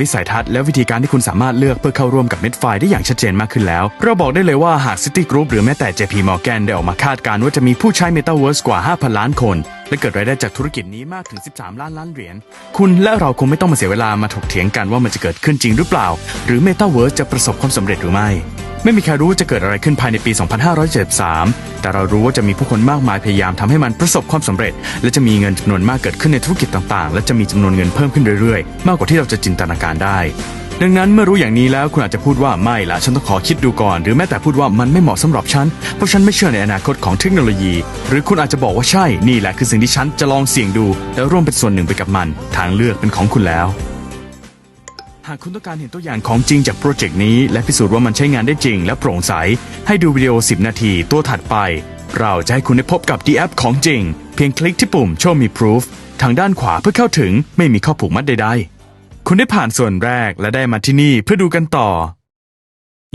วิสัยทัศน์และวิธีการที่คุณสามารถเลือกเพื่อเข้าร่วมกับเม็ดไฟได้อย่างชัดเจนมากขึ้นแล้ว เราบอกได้เลยว่าหาก City Group หรือแม้แต่ JP Morgan ได้ออกมาคาดการณ์ว่าจะมีผู้ใช้ Metaverse กว่า 5,000 ล้านคน และเกิดรายได้จากธุรกิจนี้มากถึง 13 ล้านล้านเหรียญ คุณและเราคงไม่ต้องมาเสียเวลามาถกเถียงกันว่ามันจะเกิดขึ้นจริงหรือเปล่า หรือ Metaverse จะประสบความสำเร็จหรือไม่ ไม่มีใครรู้ว่าจะเกิดอะไรขึ้นภายในปี 2573 แต่เรารู้ว่าจะมีผู้คนมากมายพยายามทำให้มันประสบความสำเร็จ และจะมีเงินจำนวนมากเกิดขึ้นในธุรกิจต่างๆ และจะมีจำนวนเงินเพิ่มขึ้นเรื่อยๆ มากกว่าที่เราจะจินตนาการได้ ดังนั้นเมื่อรู้อย่างนี้แล้วคุณอาจจะพูดว่าไม่ละฉันต้องขอคิดดูก่อน หรือแม้แต่พูดว่ามันไม่เหมาะสำหรับฉันเพราะฉันไม่เชื่อในอนาคตของเทคโนโลยี หรือคุณอาจจะบอกว่าใช่นี่แหละคือสิ่งที่ฉันจะลองเสี่ยงดู และร่วมเป็นส่วนหนึ่งไปกับมัน ทางเลือกเป็นของคุณแล้ว หากคุณต้องการเห็นตัวอย่างของจริงจากโปรเจกต์นี้ และพิสูจน์ว่ามันใช้งานได้จริงและโปร่งใส ให้ดูวิดีโอ 10 นาทีตัวถัดไป เราจะให้คุณได้พบกับ The App ของจริง เพียงคลิกที่ปุ่ม Show Me Proof ทางด้านขวาเพื่อเข้าถึงไม่มีข้อผูกมัดใดๆ คุณได้ผ่านส่วนแรกและได้มาที่นี่เพื่อดูกันต่อ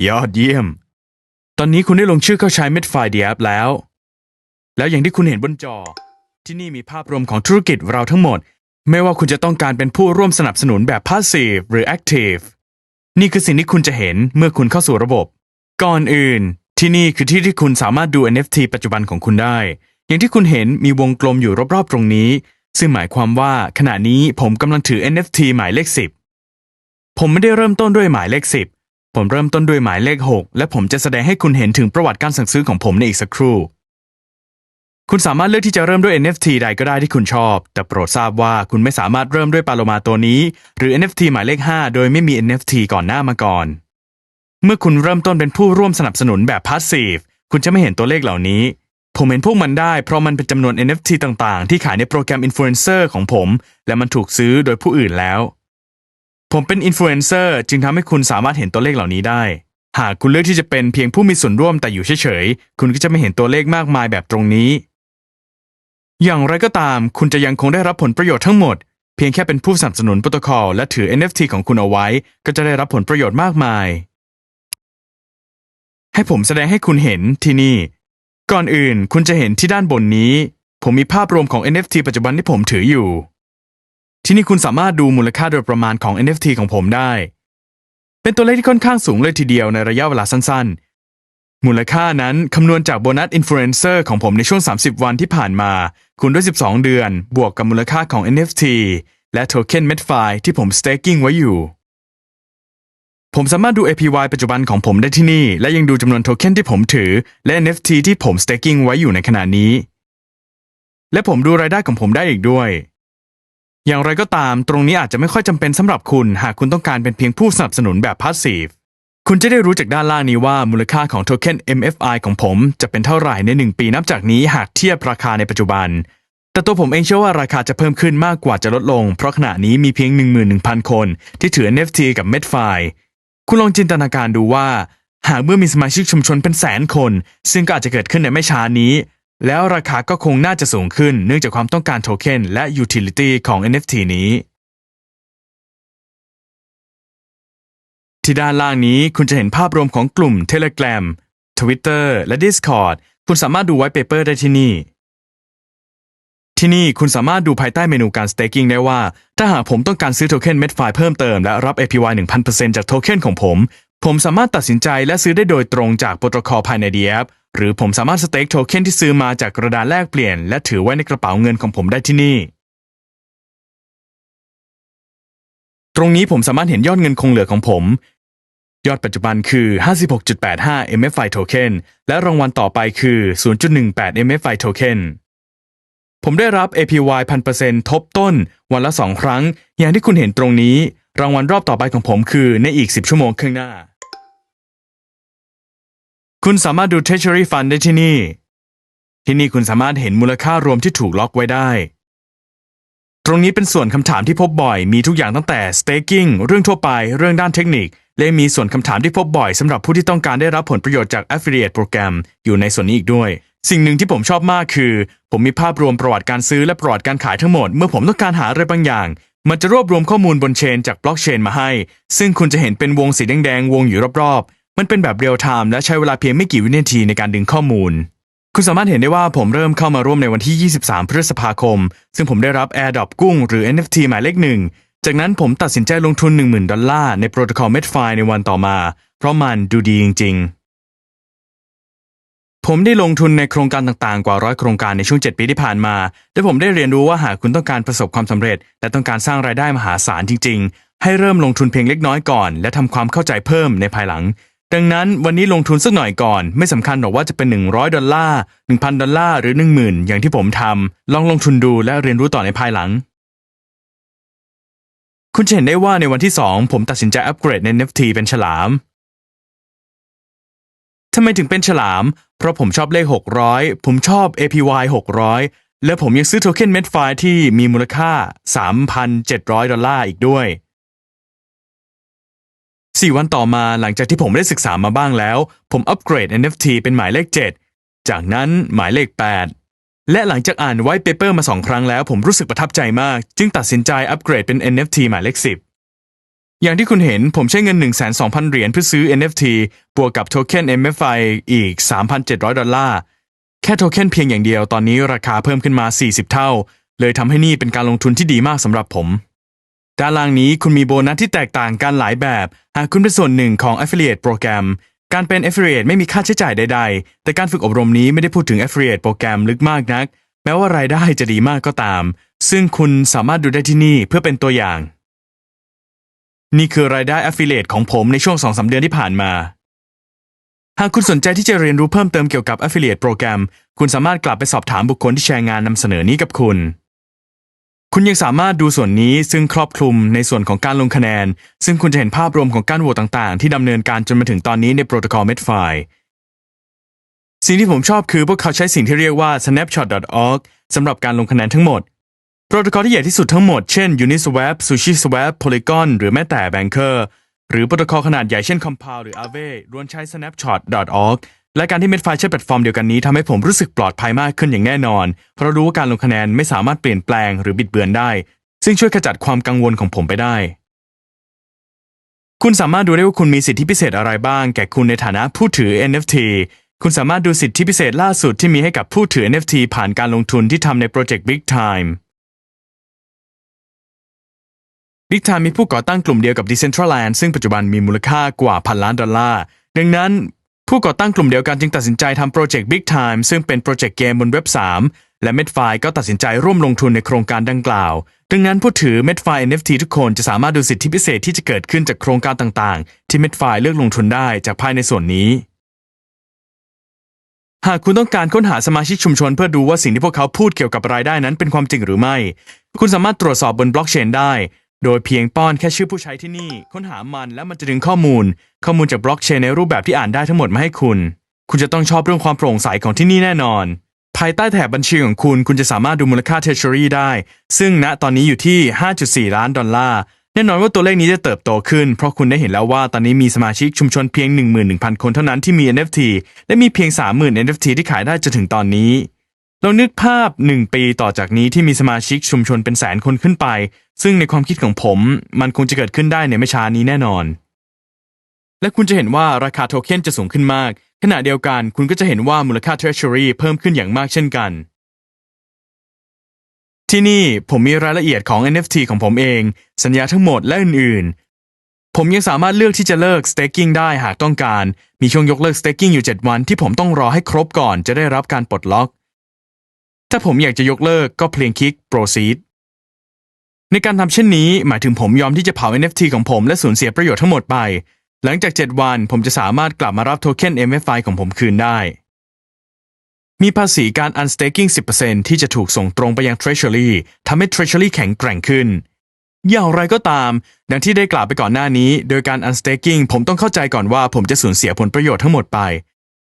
ยอดเยี่ยม ตอนนี้คุณได้ลงชื่อเข้าใช้ Medfile The App แล้ว แล้วอย่างที่คุณเห็นบนจอ ที่นี่มีภาพรวมของธุรกิจเราทั้งหมด ไม่ว่าคุณจะต้องการเป็นผู้ร่วมสนับสนุนแบบ passive หรือ active นี่คือสิ่งที่คุณจะเห็นเมื่อคุณเข้าสู่ระบบ ก่อนอื่น ที่นี่คือที่ที่คุณสามารถดู NFT ปัจจุบันของคุณได้ อย่างที่คุณเห็นมีวงกลมอยู่รอบๆ ตรงนี้ ซึ่งหมายความว่าขณะนี้ผมกำลังถือ NFT หมายเลข 10 ผมไม่ได้เริ่มต้นด้วยหมายเลข 10 ผมเริ่มต้นด้วยหมายเลข 6 และผมจะแสดงให้คุณเห็นถึงประวัติการสั่งซื้อของผมในอีกสักครู่ คุณสามารถเลือกที่จะเริ่มด้วย NFT ใดก็ได้ที่คุณชอบ แต่โปรดทราบว่าคุณไม่สามารถเริ่มด้วยปาโลมาตัวนี้ หรือ NFT หมายเลข 5 โดยไม่มี NFT ก่อนหน้ามาก่อน เมื่อคุณเริ่มต้นเป็นผู้ร่วมสนับสนุนแบบ Passive คุณจะไม่เห็นตัวเลขเหล่านี้ ผมเห็นพวกมันได้เพราะมันเป็นจำนวน NFT ต่างๆ ที่ขายในโปรแกรม Influencer ของผม และมันถูกซื้อโดยผู้อื่นแล้ว ผมเป็น Influencer จึงทำให้คุณสามารถเห็นตัวเลขเหล่านี้ได้ หากคุณเลือกที่จะเป็นเพียงผู้มีส่วนร่วมแต่อยู่เฉยๆ คุณก็จะไม่เห็นตัวเลขมากมายแบบตรงนี้ อย่างไรก็ตาม คุณจะยังคงได้รับผลประโยชน์ทั้งหมด เพียงแค่เป็นผู้สนับสนุนโปรโตคอลและถือ NFT ของคุณเอาไว้ ก็จะได้รับผลประโยชน์มากมาย ให้ผมแสดงให้คุณเห็นที่นี่ ก่อนอื่นคุณจะเห็นที่ด้านบนนี้ ผมมีภาพรวมของ NFT ปัจจุบันที่ผมถืออยู่ ที่นี่คุณสามารถดูมูลค่าโดยประมาณของ NFT ของผมได้ เป็นตัวเลขที่ค่อนข้างสูงเลยทีเดียวในระยะเวลาสั้นๆ มูลค่านั้นคำนวณจากโบนัสอินฟลูเอนเซอร์ของผมในช่วง 30 วันที่ผ่านมา คูณด้วย 12 เดือน บวกกับมูลค่าของ NFT และโทเค็น Medfi ที่ผม staking ไว้อยู่ ผมสามารถดู APY ปัจจุบันของผมได้ที่นี่ และยังดูจำนวนโทเค็นที่ผมถือ และ NFT ที่ผม staking ไว้อยู่ในขณะนี้ และผมดูรายได้ของผมได้อีกด้วย อย่างไรก็ตาม ตรงนี้อาจจะไม่ค่อยจำเป็นสำหรับคุณ หากคุณต้องการเป็นเพียงผู้สนับสนุนแบบ passive คุณจะได้รู้จากด้านล่างนี้ว่ามูลค่าของโทเค็น MFI ของผมจะเป็นเท่าไหร่ใน 1 ปีนับจากนี้หากเทียบราคาในปัจจุบัน แต่ตัวผมเองเชื่อว่าราคาจะเพิ่มขึ้นมากกว่าจะลดลง เพราะขณะนี้มีเพียง 11,000 คน ที่ถือ NFT กับ Medfi คุณลองจินตนาการดูว่า หากเมื่อมีสมาชิกชุมชนเป็นแสนคน ซึ่งก็อาจจะเกิดขึ้นในไม่ช้านี้ แล้วราคาก็คงน่าจะสูงขึ้นเนื่องจากความต้องการโทเค็นและ utility ของ NFT นี้ ที่ด้านล่างนี้คุณจะเห็นภาพรวมของกลุ่ม Telegram Twitter และ Discord คุณสามารถดูไวท์เปเปอร์ได้ที่นี่ ที่นี่คุณสามารถดูภายใต้เมนูการ staking ได้ว่า ถ้าหากผมต้องการซื้อโทเค็น Medfi เพิ่มเติมและรับ APY 1,000%จากโทเค็นของผม ผมสามารถตัดสินใจและซื้อได้โดยตรงจากโปรโตคอลภายใน The App หรือผมสามารถสเต็กโทเค็นที่ซื้อมาจากกระดานแลกเปลี่ยน และถือไว้ในกระเป๋าเงินของผมได้ที่นี่ ตรงนี้ผมสามารถเห็นยอดเงินคงเหลือของผม ยอดปัจจุบันคือ 56.85 MFI Token และรางวัลต่อไปคือ 0.18 MFI Token ผมได้รับ APY 1,000%ทบต้น วันละ 2 ครั้ง อย่างที่คุณเห็นตรงนี้ รางวัลรอบต่อไปของผมคือในอีก 10 ชั่วโมงข้างหน้า คุณสามารถดู Treasury Fund ได้ที่นี่ ที่นี่คุณสามารถเห็นมูลค่ารวมที่ถูกล็อกไว้ได้ ตรงนี้เป็นส่วนคำถามที่พบบ่อยมีทุกอย่างตั้งแต่ staking เรื่องทั่วไปเรื่องด้านเทคนิค และมีส่วนคำถามที่พบบ่อยสำหรับผู้ที่ต้องการได้รับผลประโยชน์จาก affiliate โปรแกรมอยู่ในส่วนนี้อีกด้วย สิ่งหนึ่งที่ผมชอบมากคือ ผมมีภาพรวมประวัติการซื้อและประวัติการขายทั้งหมด เมื่อผมต้องการหาอะไรบางอย่าง มันจะรวบรวมข้อมูลบนเชนจากบล็อกเชนมาให้ ซึ่งคุณจะเห็นเป็นวงสีแดงๆวงอยู่รอบๆ มันเป็นแบบเรียลไทม์และใช้เวลาเพียงไม่กี่วินาทีในการดึงข้อมูล คุณสามารถเห็นได้ว่าผมเริ่มเข้ามาร่วมในวันที่ 23 พฤษภาคม ซึ่งผมได้รับ AirDrop กุ้งหรือ NFT หมายเลขหนึ่ง จากนั้นผมตัดสินใจลงทุน 10,000 ดอลลาร์ในโปรโตคอล Medfi ในวันต่อมา เพราะมันดูดีจริง ๆ ผมได้ลงทุนในโครงการต่างๆ กว่าร้อยโครงการในช่วง 7 ปีที่ผ่านมา และผมได้เรียนรู้ว่าหากคุณต้องการประสบความสำเร็จ และต้องการสร้างรายได้มหาศาลจริง ๆ ให้เริ่มลงทุนเพียงเล็กน้อยก่อน และทำความเข้าใจเพิ่มในภายหลัง ดังนั้นวันนี้ลงทุนสักหน่อยก่อน ไม่สำคัญหรอกว่าจะเป็น 100 ดอลลาร์ 1,000 ดอลลาร์หรือ 10,000 อย่างที่ผมทำลองลงทุนดูและเรียนรู้ต่อในภายหลัง คุณจะเห็นได้ว่าในวันที่ 2 ผมตัดสินใจอัปเกรดใน NFT เป็นฉลามทำไมถึงเป็นฉลาม เพราะผมชอบเลข 600 ผมชอบ APY 600 และผมยังซื้อโทเค็น Medfi ที่มีมูลค่า 3,700 ดอลลาร์อีกด้วย 4 วันต่อมาหลังจากที่ผมได้ศึกษามาบ้างแล้ว ผมอัปเกรด NFT เป็นหมายเลข 7 จากนั้นหมายเลข 8 และหลังจากอ่านไวท์เปเปอร์มาสองครั้งแล้ว ผมรู้สึกประทับใจมาก จึงตัดสินใจอัปเกรดเป็น NFT หมายเลข 10 อย่างที่คุณเห็นผมใช้เงิน 1 2 0 0 0 เหรียญเพื่อซื้อ NFT บวกกับโทเค็น MFI อีก 3,700 ดอลลาร์ แค่โทเค็นเพียงอย่างเดียวตอนนี้ราคาเพิ่มขึ้นมา 40 เท่า เลยทำให้นี่เป็นการลงทุนที่ดีมากสำหรับผม ด้านล่างนี้คุณมีโบนัสที่แตกต่างกันหลายแบบ หากคุณเป็นส่วนหนึ่งของ Affiliate โปรแกรมการเป็น Affiliate ไม่มีค่าใช้จ่ายใด ๆ แต่การฝึกอบรมนี้ไม่ได้พูดถึง Affiliate โปรแกรมลึกมากนัก แม้ว่ารายได้จะดีมากก็ตาม ซึ่งคุณสามารถดูได้ที่นี่เพื่อเป็นตัวอย่าง นี่คือรายได้ Affiliate ของผมในช่วง2-3เดือนที่ผ่านมา หากคุณสนใจที่จะเรียนรู้เพิ่มเติมเกี่ยวกับ Affiliate โปรแกรมคุณสามารถกลับไปสอบถามบุคคลที่แชร์งานนำเสนอนี้กับคุณ คุณยังสามารถดูส่วนนี้ซึ่งครอบคลุมในส่วนของการลงคะแนน ซึ่งคุณจะเห็นภาพรวมของการโหวตต่างๆ ที่ดำเนินการจนมาถึงตอนนี้ในโปรโตคอล Medfi สิ่งที่ผมชอบคือพวกเขาใช้สิ่งที่เรียกว่า snapshot.org สำหรับการลงคะแนนทั้งหมด โปรโตคอลที่ใหญ่ที่สุดทั้งหมด เช่น Uniswap, SushiSwap, Polygon หรือแม้แต่ Banker หรือโปรโตคอลขนาดใหญ่เช่น Compound หรือ Aave ล้วนใช้ snapshot.org และการที่ Medfi ใช้แพลตฟอร์มเดียวกันนี้ทำให้ผมรู้สึกปลอดภัยมากขึ้นอย่างแน่นอน เพราะรู้ว่าการลงคะแนนไม่สามารถเปลี่ยนแปลงหรือบิดเบือนได้ ซึ่งช่วยขจัดความกังวลของผมไปได้ คุณสามารถดูได้ว่าคุณมีสิทธิพิเศษอะไรบ้าง แก่คุณในฐานะผู้ถือ NFT คุณสามารถดูสิทธิพิเศษล่าสุดที่มีให้กับผู้ถือ NFT ผ่านการลงทุนที่ทำในโปรเจกต์ Big Time Big Time มีผู้ก่อตั้งกลุ่มเดียวกับ Decentraland ซึ่งปัจจุบันมีมูลค่ากว่าพันล้านดอลลาร์ ดังนั้น ผู้ก่อตั้งกลุ่มเดียวกันจึงตัดสินใจทำโปรเจกต์ Big Time ซึ่งเป็นโปรเจกต์เกมบนเว็บ 3 และ Medfi ก็ตัดสินใจร่วมลงทุนในโครงการดังกล่าว ดังนั้นผู้ถือ Medfi NFT ทุกคนจะสามารถดูสิทธิพิเศษที่จะเกิดขึ้นจากโครงการต่างๆ ที่ Medfi เลือกลงทุนได้จากภายในส่วนนี้ หากคุณต้องการค้นหาสมาชิกชุมชน เพื่อดูว่าสิ่งที่พวกเขาพูดเกี่ยวกับรายได้นั้นเป็นความจริงหรือไม่ คุณสามารถตรวจสอบบนบล็อกเชนได้ โดยเพียงป้อนแค่ชื่อผู้ใช้ที่นี่ค้นหามันแล้วมันจะดึงข้อมูล ข้อมูลจากบล็อกเชนในรูปแบบที่อ่านได้ทั้งหมดมาให้คุณ คุณจะต้องชอบเรื่องความโปร่งใสของที่นี่แน่นอน ภายใต้แถบบัญชีของคุณ คุณจะสามารถดูมูลค่า Treasury ได้ ซึ่งณตอนนี้อยู่ที่ 5.4 ล้านดอลลาร์แน่นอนว่าตัวเลขนี้จะเติบโตขึ้น เพราะคุณได้เห็นแล้วว่าตอนนี้มีสมาชิกชุมชนเพียง 11,000 คนเท่านั้นที่มี NFT และมีเพียง 30,000 NFT ที่ขายได้จนถึงตอนนี้ เรานึกภาพ1ปีต่อจากนี้ที่มีสมาชิกชุมชนเป็นแสนคนขึ้นไป ซึ่งในความคิดของผม มันคงจะเกิดขึ้นได้ในไม่ช้านี้แน่นอน และคุณจะเห็นว่าราคาโทเค็นจะสูงขึ้นมาก ขณะเดียวกันคุณก็จะเห็นว่ามูลค่า Treasury เพิ่มขึ้นอย่างมากเช่นกัน ที่นี่ผมมีรายละเอียดของ NFT ของผมเอง สัญญาทั้งหมดและอื่นๆ ผมยังสามารถเลือกที่จะเลิก staking ได้หากต้องการ มีช่วงยกเลิก staking อยู่ 7 วันที่ผมต้องรอให้ครบก่อนจะได้รับการปลดล็อก ถ้าผมอยากจะยกเลิกก็เพียงคลิก proceed ในการทำเช่นนี้ หมายถึงผมยอมที่จะเผา NFT ของผมและสูญเสียประโยชน์ทั้งหมดไป หลังจาก 7 วันผมจะสามารถกลับมารับโทเค็น MFI ของผมคืนได้ มีภาษีการ unstaking 10%ที่จะถูกส่งตรงไปยัง Treasury ทำให้ Treasury แข็งแกร่งขึ้น อย่างไรก็ตาม ดังที่ได้กล่าวไปก่อนหน้านี้ โดยการ unstaking ผมต้องเข้าใจก่อนว่าผมจะสูญเสียผลประโยชน์ทั้งหมดไป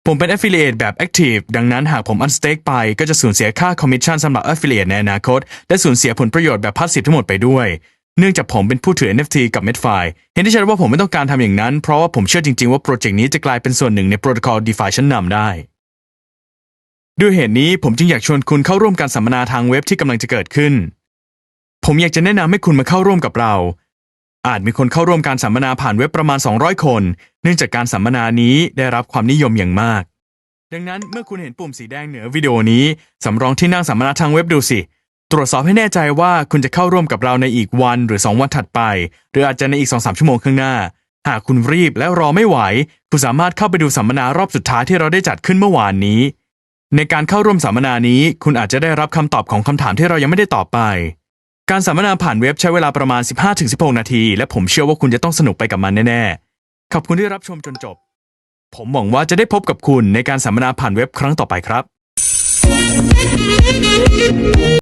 ผมเป็น affiliate แบบ active ดังนั้นหากผม unstake ไปก็จะสูญเสียค่า commission สำหรับ affiliate ในอนาคต และสูญเสียผลประโยชน์แบบ passive ทั้งหมดไปด้วย เนื่องจากผมเป็นผู้ถือ NFT กับ Medfi เห็นได้ชัดว่าผมไม่ต้องการทำอย่างนั้น เพราะว่าผมเชื่อจริง ๆ ว่าโปรเจกต์นี้จะกลายเป็นส่วนหนึ่งในโปรโตคอล DeFi ชั้นนำได้ด้วยเหตุนี้ผมจึงอยากชวนคุณเข้าร่วมการสัมมนาทางเว็บที่กำลังจะเกิดขึ้น ผมอยากจะแนะนำให้คุณมาเข้าร่วมกับเรา อาจมีคนเข้าร่วมการสัมมนาผ่านเว็บประมาณ 200 คน เนื่องจากการสัมมนานี้ได้รับความนิยมอย่างมาก ดังนั้นเมื่อคุณเห็นปุ่มสีแดงเหนือวิดีโอนี้ สำรองที่นั่งสัมมนาทางเว็บดูสิ ตรวจสอบให้แน่ใจว่าคุณจะเข้าร่วมกับเราในอีกวันหรือ 2 วันถัดไป หรืออาจจะในอีก 2-3 ชั่วโมงข้างหน้า หากคุณรีบและรอไม่ไหว คุณสามารถเข้าไปดูสัมมนารอบสุดท้ายที่เราได้จัดขึ้นเมื่อวานนี้ ในการเข้าร่วมสัมมนานี้ คุณอาจจะได้รับคำตอบของคำถามที่เรายังไม่ได้ตอบไป การสัมมนาผ่านเว็บใช้เวลาประมาณ 15-16 นาที และผมเชื่อว่าคุณจะต้องสนุกไปกับมันแน่ๆ ขอบคุณที่รับชมจนจบ ผมหวังว่าจะได้พบกับคุณในการสัมมนาผ่านเว็บครั้งต่อไปครับ